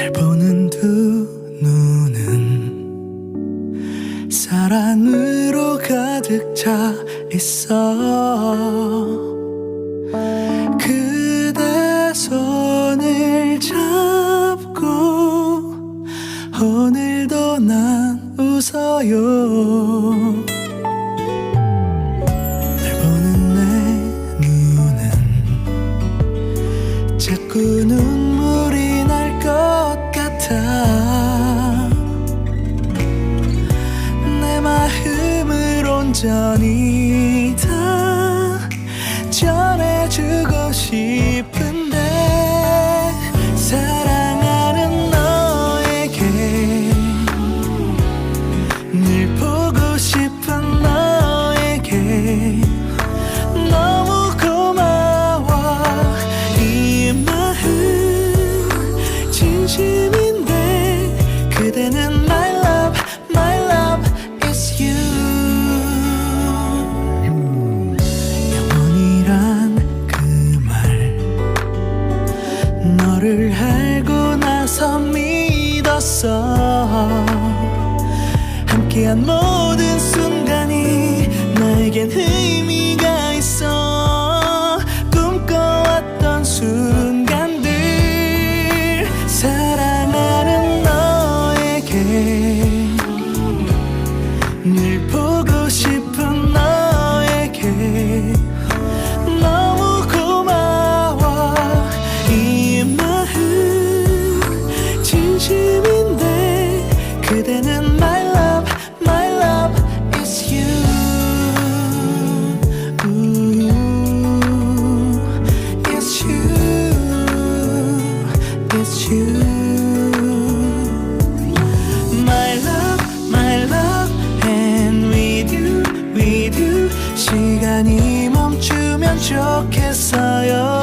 날 보는 두 눈은 사랑으로 가득 차 있어. 그대 손을 잡고 오늘도 난 웃어요. 날 보는 내 눈은 자꾸 눈 온전히 다 전해주고 싶은 믿었어 함께한 모든 순간이 나에겐 의미가 있어. 꿈꿔왔던 순간들 사랑하는 너에게 늘 보고 싶은 너에게 시간이 멈추면 좋겠어요.